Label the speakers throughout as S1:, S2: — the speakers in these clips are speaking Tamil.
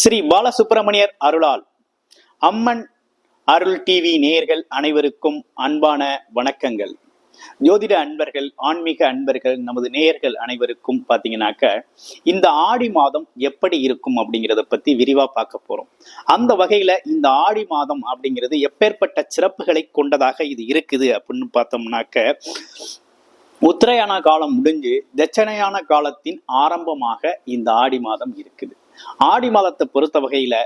S1: ஸ்ரீ பாலசுப்பிரமணியர் அருளால். அம்மன் அருள் டிவி நேயர்கள் அனைவருக்கும் அன்பான வணக்கங்கள். ஜோதிட அன்பர்கள் ஆன்மீக அன்பர்கள் நமது நேயர்கள் அனைவருக்கும் பார்த்தீங்கன்னாக்க இந்த ஆடி மாதம் எப்படி இருக்கும் அப்படிங்கிறத பத்தி விரிவா பார்க்க போறோம். அந்த வகையில இந்த ஆடி மாதம் அப்படிங்கிறது எப்பேற்பட்ட சிறப்புகளை கொண்டதாக இது இருக்குது அப்படின்னு பார்த்தோம்னாக்க உத்தரையான காலம் முடிஞ்சு தட்சணையான காலத்தின் ஆரம்பமாக இந்த ஆடி மாதம் இருக்குது. ஆடி மாதத்தை பொறுத்த வகையில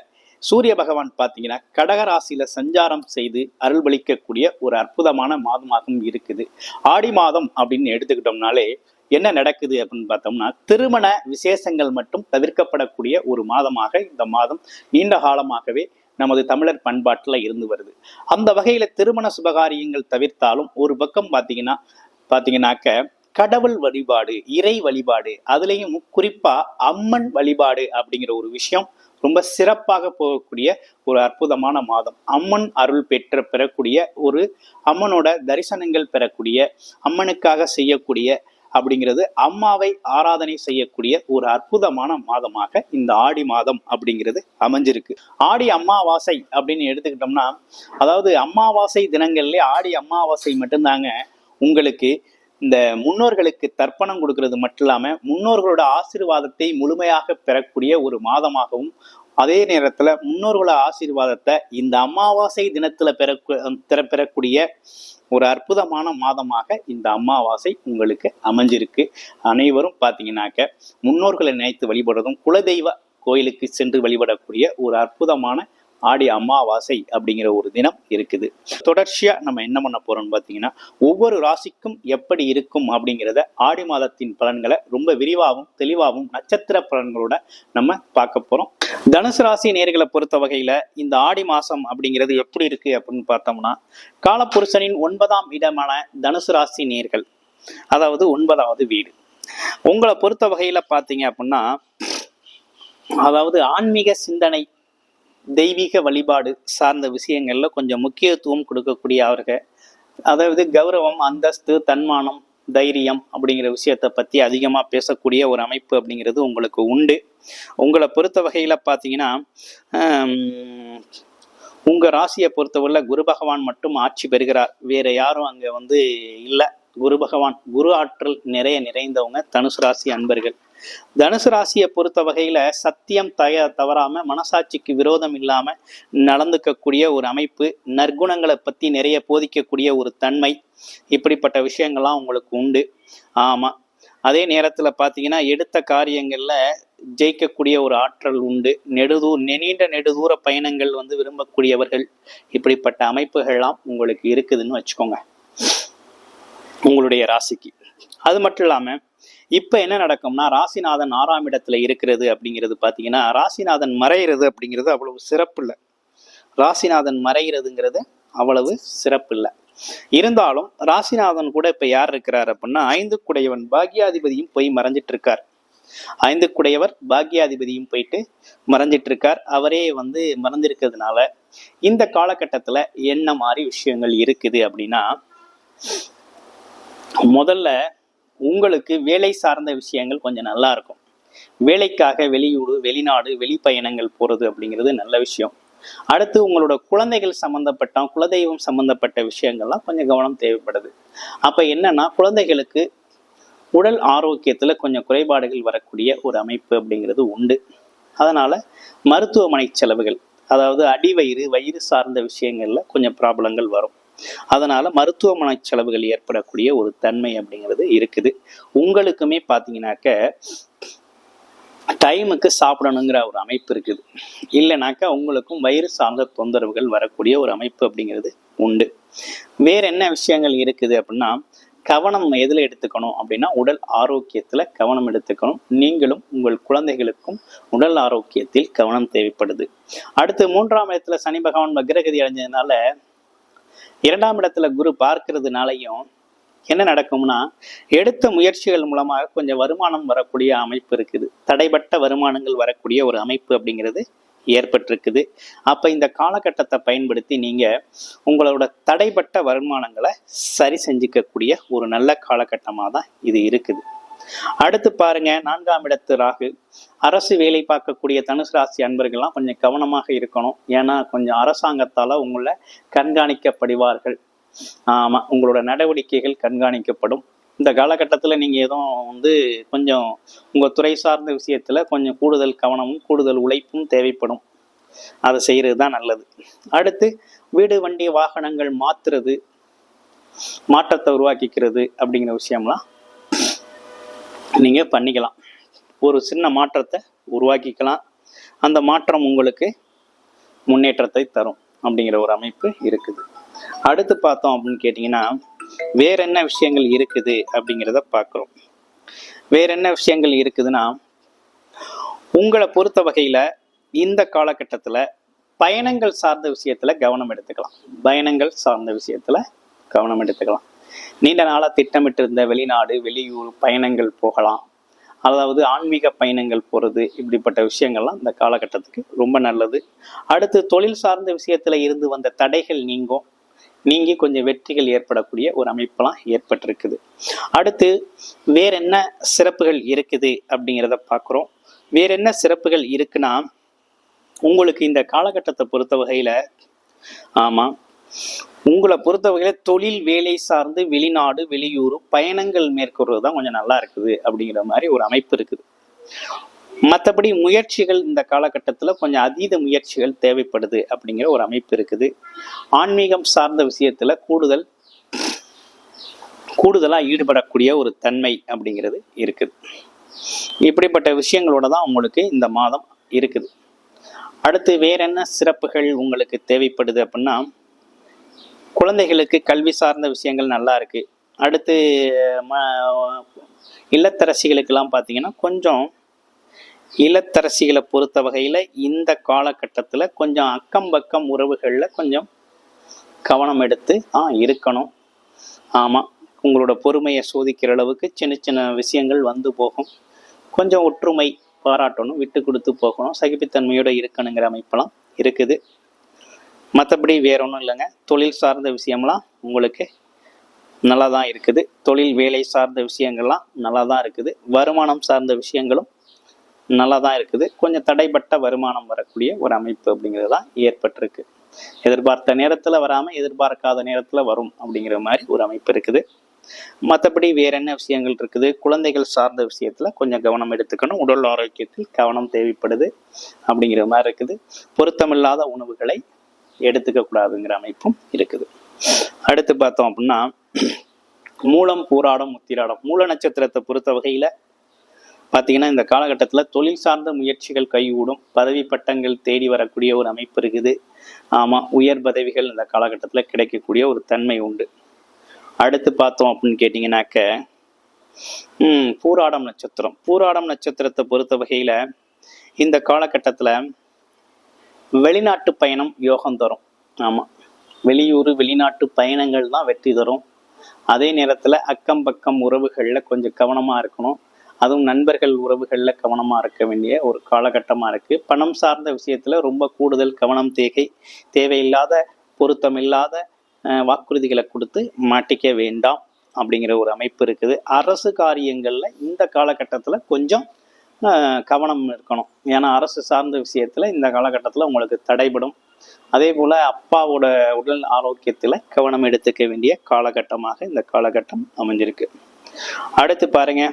S1: சூரிய பகவான் பார்த்தீங்கன்னா கடகராசியில சஞ்சாரம் செய்து அருள்வளிக்கக்கூடிய ஒரு அற்புதமான மாதமாகவும் இருக்குது. ஆடி மாதம் அப்படின்னு எடுத்துக்கிட்டோம்னாலே என்ன நடக்குது அப்படின்னு பார்த்தோம்னா திருமண விசேஷங்கள் மட்டும் தவிர்க்கப்படக்கூடிய ஒரு மாதமாக இந்த மாதம் நீண்ட காலமாகவே நமது தமிழர் பண்பாட்டில் இருந்து வருது. அந்த வகையில திருமண சுபகாரியங்கள் தவிர்த்தாலும் ஒரு பக்கம் பார்த்தீங்கன்னா பார்த்தீங்கன்னாக்க கடவுள் வழிபாடு இறை வழிபாடு அதுலேயும் குறிப்பா அம்மன் வழிபாடு அப்படிங்கிற ஒரு விஷயம் ரொம்ப சிறப்பாக போகக்கூடிய ஒரு அற்புதமான மாதம். அம்மன் அருள் பெற்ற பெறக்கூடிய ஒரு அம்மனோட தரிசனங்கள் பெறக்கூடிய அம்மனுக்காக செய்யக்கூடிய அப்படிங்கிறது அம்மாவை ஆராதனை செய்யக்கூடிய ஒரு அற்புதமான மாதமாக இந்த ஆடி மாதம் அப்படிங்கிறது அமைஞ்சிருக்கு. ஆடி அம்மாவாசை அப்படின்னு எடுத்துக்கிட்டோம்னா அதாவது அம்மாவாசை தினங்கள்லேயே ஆடி அம்மாவாசை மட்டும்தாங்க உங்களுக்கு இந்த முன்னோர்களுக்கு தர்ப்பணம் கொடுக்கறது மட்டும் இல்லாம முன்னோர்களோட ஆசீர்வாதத்தை முழுமையாக பெறக்கூடிய ஒரு மாதமாகவும் அதே நேரத்துல முன்னோர்களோட ஆசீர்வாதத்தை இந்த அமாவாசை தினத்துல பெற பெற- பெறக்கூடிய ஒரு அற்புதமான மாதமாக இந்த அமாவாசை உங்களுக்கு அமைஞ்சிருக்கு. அனைவரும் பார்த்தீங்கன்னாக்க முன்னோர்களை நினைத்து வழிபடுறதும் குலதெய்வ கோயிலுக்கு சென்று வழிபடக்கூடிய ஒரு அற்புதமான ஆடி அமாவாசை அப்படிங்கிற ஒரு தினம் இருக்குது. தொடர்ச்சியா நம்ம என்ன பண்ண போறோம்னு பார்த்தீங்கன்னா ஒவ்வொரு ராசிக்கும் எப்படி இருக்கும் அப்படிங்கிறத ஆடி மாதத்தின் பலன்களை ரொம்ப விரிவாகவும் தெளிவாகவும் நட்சத்திர பலன்களோட நம்ம பார்க்க போறோம். தனுசு ராசி நேர்களை பொறுத்த வகையில இந்த ஆடி மாசம் அப்படிங்கிறது எப்படி இருக்கு அப்படின்னு பார்த்தோம்னா காலப்புருஷனின் ஒன்பதாம் இடமான தனுசு ராசி நேர்கள் அதாவது ஒன்பதாவது வீடு. உங்களை பொறுத்த வகையில பார்த்தீங்க அப்படின்னா அதாவது ஆன்மீக சிந்தனை தெய்வீக வழிபாடு சார்ந்த விஷயங்களில் கொஞ்சம் முக்கியத்துவம் கொடுக்கக்கூடிய அவர்கள். அதாவது கௌரவம் அந்தஸ்து தன்மானம் தைரியம் அப்படிங்கிற விஷயத்தை பற்றி அதிகமாக பேசக்கூடிய ஒரு அமைப்பு அப்படிங்கிறது உங்களுக்கு உண்டு. உங்களை பொறுத்த வகையில் பார்த்தீங்கன்னா உங்கள் ராசியை பொறுத்தவரையில் குரு பகவான் மட்டும் ஆட்சி பெறுகிறார். வேறு யாரும் அங்கே வந்து இல்லை. குரு பகவான் குரு ஆற்றல் நிறைய நிறைந்தவங்க தனுசு ராசி அன்பர்கள். தனுசு ராசியை பொறுத்த வகையில சத்தியம் தய தவறாம மனசாட்சிக்கு விரோதம் இல்லாம நடந்துக்கக்கூடிய ஒரு அமைப்பு நற்குணங்களை பத்தி நிறைய போதிக்கக்கூடிய ஒரு தன்மை இப்படிப்பட்ட விஷயங்கள்லாம் உங்களுக்கு உண்டு. ஆமா. அதே நேரத்துல பாத்தீங்கன்னா எடுத்த காரியங்கள்ல ஜெயிக்கக்கூடிய ஒரு ஆற்றல் உண்டு. நெடுதூர் நீண்ட நெடுதூர பயணங்கள் வந்து விரும்பக்கூடியவர்கள். இப்படிப்பட்ட அமைப்புகள்லாம் உங்களுக்கு இருக்குதுன்னு வச்சுக்கோங்க. உங்களுடைய ராசிக்கு. அது மட்டும் இல்லாமல் இப்போ என்ன நடக்கும்னா ராசிநாதன் ஆறாம் இடத்துல இருக்கிறது அப்படிங்கிறது பார்த்தீங்கன்னா ராசிநாதன் மறைகிறது அப்படிங்கிறது அவ்வளவு சிறப்பு இல்லை. ராசிநாதன் மறைகிறதுங்கிறது அவ்வளவு சிறப்பு இல்லை. இருந்தாலும் ராசிநாதன் கூட இப்ப யார் இருக்கிறார் அப்படின்னா ஐந்து குடையவன் பாக்யாதிபதியும் போய் மறைஞ்சிட்டு இருக்கார் ஐந்து குடையவர் பாக்யாதிபதியும் போயிட்டு மறைஞ்சிட்டு இருக்கார் அவரே வந்து மறைஞ்சிருக்கிறதுனால இந்த காலகட்டத்துல என்ன மாதிரி விஷயங்கள் இருக்குது அப்படின்னா முதல்ல உங்களுக்கு வேலை சார்ந்த விஷயங்கள் கொஞ்சம் நல்லா இருக்கும். வேலைக்காக வெளியூடு வெளிநாடு வெளிப்பயணங்கள் போறது அப்படிங்கிறது நல்ல விஷயம். அடுத்து உங்களோட குழந்தைகள் சம்பந்தப்பட்ட குலதெய்வம் சம்பந்தப்பட்ட விஷயங்கள்லாம் கொஞ்சம் கவனம் தேவைப்படுது. அப்ப என்னன்னா குழந்தைகளுக்கு உடல் ஆரோக்கியத்துல கொஞ்சம் குறைபாடுகள் வரக்கூடிய ஒரு அமைப்பு அப்படிங்கிறது உண்டு. அதனால மருத்துவமனை செலவுகள் அதாவது அடிவயிறு வயிறு சார்ந்த விஷயங்கள்ல கொஞ்சம் ப்ராப்ளங்கள் வரும். அதனால மருத்துவமனை செலவுகள் ஏற்படக்கூடிய ஒரு தன்மை அப்படிங்கிறது இருக்குது. உங்களுக்குமே பார்த்தீங்கன்னாக்க டைமுக்கு சாப்பிடணுங்கிற ஒரு அமைப்பு இருக்குது. இல்லைனாக்கா உங்களுக்கும் வயிறு சார்ந்த தொந்தரவுகள் வரக்கூடிய ஒரு அமைப்பு அப்படிங்கிறது உண்டு. வேற என்ன விஷயங்கள் இருக்குது அப்படின்னா கவனம் எதில் எடுத்துக்கணும் அப்படின்னா உடல் ஆரோக்கியத்தில் கவனம் எடுத்துக்கணும். நீங்களும் உங்கள் குழந்தைகளுக்கும் உடல் ஆரோக்கியத்தில் கவனம் தேவைப்படுது. அடுத்து மூன்றாம் இடத்துல சனி பகவான் வக்ரகதி அடைஞ்சதுனால இரண்டாம் இடத்துல குரு பார்க்கறதுனாலையும் என்ன நடக்கும்னா எடுத்த முயற்சிகள் மூலமாக கொஞ்சம் வருமானம் வரக்கூடிய அமைப்பு இருக்குது. தடைப்பட்ட வருமானங்கள் வரக்கூடிய ஒரு அமைப்பு அப்படிங்கிறது ஏற்பட்டிருக்குது. அப்போ இந்த காலகட்டத்தை பயன்படுத்தி நீங்கள் உங்களோட தடைப்பட்ட வருமானங்களை சரி செஞ்சுக்கக்கூடிய ஒரு நல்ல காலகட்டமாக தான் இது இருக்குது. அடுத்து பாருங்க நான்காம் இடத்து ராகு. அரசு வேலை பார்க்கக்கூடிய தனுசு ராசி அன்பர்கள்லாம் கொஞ்சம் கவனமாக இருக்கணும். ஏன்னா கொஞ்சம் அரசாங்கத்தால உங்களை கண்காணிக்கப்படுவார்கள். ஆமா உங்களோட நடவடிக்கைகள் கண்காணிக்கப்படும். இந்த காலகட்டத்தில் நீங்கள் எதுவும் வந்து கொஞ்சம் உங்கள் துறை சார்ந்த விஷயத்தில் கொஞ்சம் கூடுதல் கவனமும் கூடுதல் உழைப்பும் தேவைப்படும். அதை செய்கிறது தான் நல்லது. அடுத்து வீடு வண்டி வாகனங்கள் மாத்துறது மாற்றத்தை உருவாக்கிக்கிறது அப்படிங்கிற விஷயம்லாம் நீங்கள் பண்ணிக்கலாம். ஒரு சின்ன மாற்றத்தை உருவாக்கிக்கலாம். அந்த மாற்றம் உங்களுக்கு முன்னேற்றத்தை தரும் அப்படிங்கிற ஒரு அமைப்பு இருக்குது. அடுத்து பார்த்தோம் அப்படின்னு கேட்டிங்கன்னா வேற என்ன விஷயங்கள் இருக்குது அப்படிங்கிறத பார்க்குறோம். வேற என்ன விஷயங்கள் இருக்குதுன்னா உங்களை பொறுத்த வகையில் இந்த காலகட்டத்தில் பயணங்கள் சார்ந்த விஷயத்தில் கவனம் எடுத்துக்கலாம். பயணங்கள் சார்ந்த விஷயத்தில் கவனம் எடுத்துக்கலாம். நீண்ட நாளாக திட்டமிட்டு இருந்த வெளிநாடு வெளியூர் பயணங்கள் போகலாம். அதாவது ஆன்மீக பயணங்கள் போகிறது இப்படிப்பட்ட விஷயங்கள்லாம் இந்த காலகட்டத்துக்கு ரொம்ப நல்லது. அடுத்து தொழில் சார்ந்த விஷயத்தில் இருந்து வந்த தடைகள் நீங்கும். நீங்கி கொஞ்சம் வெற்றிகள் ஏற்படக்கூடிய ஒரு அமைப்பெல்லாம் ஏற்பட்டிருக்குது. அடுத்து வேற என்ன சிறப்புகள் இருக்குது அப்படிங்கிறத பார்க்குறோம் வேற என்ன சிறப்புகள் இருக்குன்னா உங்களுக்கு இந்த காலகட்டத்தை பொறுத்த வகையில் ஆமாம் உங்களை பொறுத்த வகையில் தொழில் வேலை சார்ந்து வெளிநாடு வெளியூர் பயணங்கள் மேற்கொள்வது தான் கொஞ்சம் நல்லா இருக்குது அப்படிங்கிற மாதிரி ஒரு அமைப்பு இருக்குது. மற்றபடி முயற்சிகள் இந்த காலகட்டத்தில் கொஞ்சம் அதீத முயற்சிகள் தேவைப்படுது அப்படிங்கிற ஒரு அமைப்பு இருக்குது. ஆன்மீகம் சார்ந்த விஷயத்துல கூடுதல் கூடுதலாக ஈடுபடக்கூடிய ஒரு தன்மை அப்படிங்கிறது இருக்குது. இப்படிப்பட்ட விஷயங்களோட தான் உங்களுக்கு இந்த மாதம் இருக்குது. அடுத்து வேற என்ன சிறப்புகள் உங்களுக்கு தேவைப்படுது அப்படின்னா குழந்தைகளுக்கு கல்வி சார்ந்த விஷயங்கள் நல்லா இருக்கு. அடுத்து ம இல்லத்தரசிகளுக்கெல்லாம் பார்த்தீங்கன்னா கொஞ்சம் இல்லத்தரசிகளை பொறுத்த வகையில் இந்த காலகட்டத்தில் கொஞ்சம் அக்கம் பக்கம் உறவுகளில் கொஞ்சம் கவனம் எடுத்து ஆ இருக்கணும். ஆமாம் உங்களோட பொறுமையை சோதிக்கிற அளவுக்கு சின்ன சின்ன விஷயங்கள் வந்து போகும். கொஞ்சம் ஒற்றுமை பாராட்டணும் விட்டு கொடுத்து போகணும் சகிப்புத்தன்மையோட இருக்கணுங்கிற அமைப்பெல்லாம் இருக்குது. மற்றபடி வேற ஒன்றும் இல்லைங்க. தொழில் சார்ந்த விஷயம்லாம் உங்களுக்கு நல்லா தான் இருக்குது. தொழில் வேலை சார்ந்த விஷயங்கள்லாம் நல்லா தான் இருக்குது. வருமானம் சார்ந்த விஷயங்களும் நல்லா தான் இருக்குது. கொஞ்சம் தடைப்பட்ட வருமானம் வரக்கூடிய ஒரு அமைப்பு அப்படிங்கிறது தான் ஏற்பட்டிருக்கு. எதிர்பார்த்த நேரத்தில் வராமல் எதிர்பார்க்காத நேரத்தில் வரும் அப்படிங்கிற மாதிரி ஒரு அமைப்பு இருக்குது. மற்றபடி வேற என்ன விஷயங்கள் இருக்குது? குழந்தைகள் சார்ந்த விஷயத்துல கொஞ்சம் கவனம் எடுத்துக்கணும். உடல் ஆரோக்கியத்தில் கவனம் தேவைப்படுது அப்படிங்கிற மாதிரி இருக்குது. பொருத்தமில்லாத உணவுகளை எடுத்துக்க கூடாதுங்கிற அமைப்பும் இருக்குது. அடுத்து பார்த்தோம் அப்படின்னா மூலம் பூராடம் முத்திராடம் மூல நட்சத்திரத்தை பொறுத்த வகையில பார்த்தீங்கன்னா இந்த காலகட்டத்தில் தொழில் சார்ந்த முயற்சிகள் கைகூடும். பதவி பட்டங்கள் தேடி வரக்கூடிய ஒரு அமைப்பு இருக்குது. ஆமாம் உயர் பதவிகள் இந்த காலகட்டத்தில் கிடைக்கக்கூடிய ஒரு தன்மை உண்டு. அடுத்து பார்த்தோம் அப்படின்னு கேட்டிங்கனாக்க பூராடம் நட்சத்திரம். பூராடம் நட்சத்திரத்தை பொறுத்த வகையில் இந்த காலகட்டத்தில் வெளிநாட்டு பயணம் யோகம் தரும். ஆமாம் வெளியூர் வெளிநாட்டு பயணங்கள் தான் வெற்றி தரும். அதே நேரத்தில் அக்கம் பக்கம் உறவுகளில் கொஞ்சம் கவனமாக இருக்கணும். அதுவும் நண்பர்கள் உறவுகளில் கவனமாக இருக்க வேண்டிய ஒரு காலகட்டமாக இருக்குது பணம் சார்ந்த விஷயத்தில் ரொம்ப கூடுதல் கவனம் தேகை தேவையில்லாத பொருத்தமில்லாத வாக்குறுதிகளை கொடுத்து மாட்டிக்க வேண்டாம் அப்படிங்கிற ஒரு அமைப்பு இருக்குது. அரசு காரியங்களில் இந்த காலகட்டத்தில் கொஞ்சம் கவனம் இருக்கணும். ஏன்னா அரசு சார்ந்த விஷயத்தில் இந்த காலகட்டத்தில் உங்களுக்கு தடைபடும். அதே போல் அப்பாவோட உடல் ஆரோக்கியத்தில் கவனம் எடுத்துக்க வேண்டிய காலகட்டமாக இந்த காலகட்டம் அமைஞ்சிருக்கு. அடுத்து பாருங்க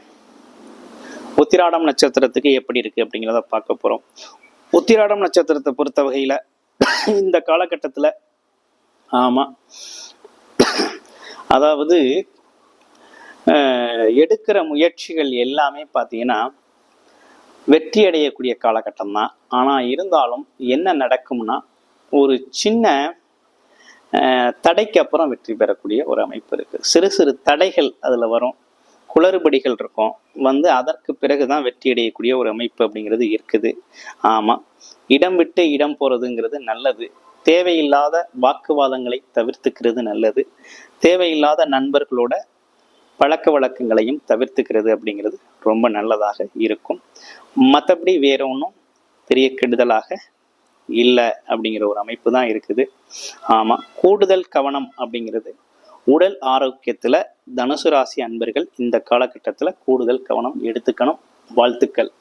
S1: உத்திராடம் நட்சத்திரத்துக்கு எப்படி இருக்கு அப்படிங்கிறத பார்க்க போறோம். உத்திராடம் நட்சத்திரத்தை பொறுத்த வகையில இந்த காலகட்டத்துல ஆமா அதாவது அஹ், எடுக்கிற முயற்சிகள் எல்லாமே பார்த்தீங்கன்னா வெற்றி அடையக்கூடிய காலகட்டம் தான் ஆனால் இருந்தாலும் என்ன நடக்கும்னா ஒரு சின்ன தடைக்கு அப்புறம் வெற்றி பெறக்கூடிய ஒரு அமைப்பு இருக்குது சிறு சிறு தடைகள் அதில் வரும். குளறுபடிகள் இருக்கும். வந்து அதற்கு பிறகு தான் வெற்றி அடையக்கூடிய ஒரு அமைப்பு அப்படிங்கிறது இருக்குது. ஆமாம் இடம் விட்டு இடம் போகிறதுங்கிறது நல்லது. தேவையில்லாத வாக்குவாதங்களை தவிர்த்துக்கிறது நல்லது. தேவையில்லாத நண்பர்களோட பழக்க வழக்கங்களையும் தவிர்த்துக்கிறது அப்படிங்கிறது ரொம்ப நல்லதாக இருக்கும். மற்றபடி வேற ஒன்றும் பெரிய கெடுதலாக இல்லை அப்படிங்கிற ஒரு அமைப்பு தான் இருக்குது. ஆமாம் கூடுதல் கவனம் அப்படிங்கிறது உடல் ஆரோக்கியத்தில் தனுசு ராசி அன்பர்கள் இந்த காலகட்டத்தில் கூடுதல் கவனம் எடுத்துக்கணும். வாழ்த்துக்கள்.